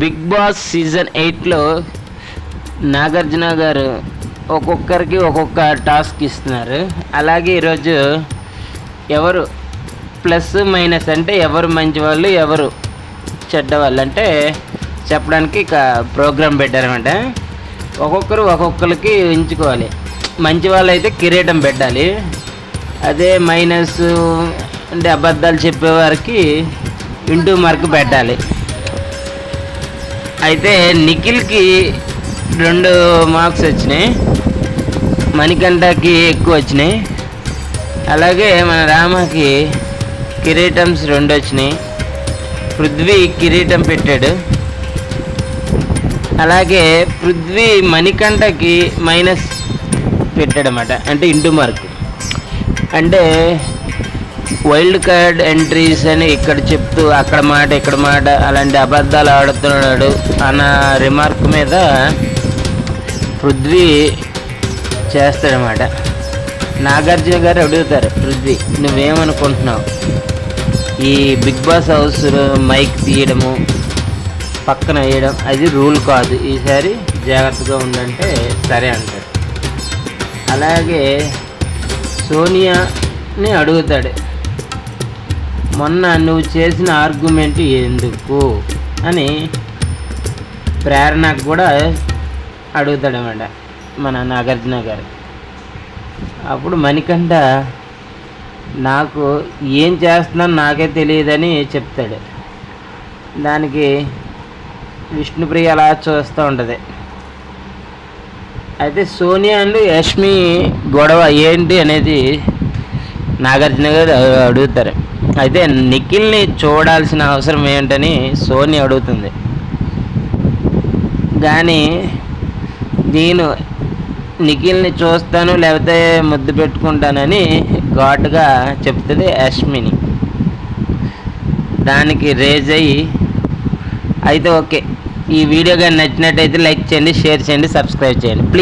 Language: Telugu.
బిగ్ బాస్ సీజన్ ఎయిట్లో నాగార్జున గారు ఒక్కొక్కరికి ఒక్కొక్క టాస్క్ ఇస్తున్నారు. అలాగే ఈరోజు ఎవరు ప్లస్ మైనస్ అంటే ఎవరు మంచి వాళ్ళు ఎవరు చెడ్డ వాళ్ళు అంటే చెప్పడానికి ఇక ప్రోగ్రాం పెట్టారనమాట ఒక్కొక్కరు ఒక్కొక్కరికి ఎంచుకోవాలి. మంచి వాళ్ళు అయితే కిరీటం పెట్టాలి. అదే మైనస్ అంటే అబద్ధాలు చెప్పేవారికి ఇంటూ మార్క్ పెట్టాలి. అయితే నిఖిల్కి రెండు మార్క్స్ వచ్చినాయి. మణికంఠకి ఎక్కువ వచ్చినాయి. అలాగే మన రామకి కిరీటమ్స్ రెండు వచ్చినాయి. పృథ్వీ కిరీటం పెట్టాడు. అలాగే పృథ్వీ మణికంఠకి మైనస్ పెట్టాడనమాట అంటే ఇంటూ మార్క్. అంటే వైల్డ్ కార్డ్ ఎంట్రీస్ అని ఇక్కడ చెప్తూ అక్కడ మాట ఇక్కడ మాట అలాంటి అబద్ధాలు ఆడుతున్నాడు అన్న రిమార్క్ మీద పృథ్వీ చేస్తాడనమాట నాగార్జున గారు అడుగుతారు పృథ్వీ నువ్వేమనుకుంటున్నావు? ఈ బిగ్ బాస్ హౌస్ మైక్ తీయడము పక్కన వేయడం అది రూల్ కాదు. ఈసారి జాగ్రత్తగా ఉందంటే సరే అంటాడు అలాగే సోనియాని అడుగుతాడు మొన్న నువ్వు చేసిన ఆర్గ్యుమెంట్ ఎందుకు? అని ప్రేరణకు కూడా అడుగుతాడనమాట మన నాగార్జున గారు. అప్పుడు మణికంఠ నాకు ఏం చేస్తున్నాను నాకే తెలియదని చెప్తాడు. దానికి విష్ణుప్రియ అలా చూస్తూ ఉంటుంది. అయితే సోనియా అండ్ యష్మి గొడవ ఏంటి అనేది నాగార్జున గారు అడుగుతారు. అయితే నిఖిల్ని చూడాల్సిన అవసరం ఏంటని సోని అడుగుతుంది. కానీ నేను నిఖిల్ని చూస్తాను లేకపోతే ముద్దు పెట్టుకుంటానని ఘాటుగా చెప్తుంది యష్మిని దానికి రేజ్ అయ్యి అయితే ఓకే. ఈ వీడియో కానీ నచ్చినట్టయితే లైక్ చేయండి షేర్ చేయండి సబ్స్క్రైబ్ చేయండి. ప్లీజ్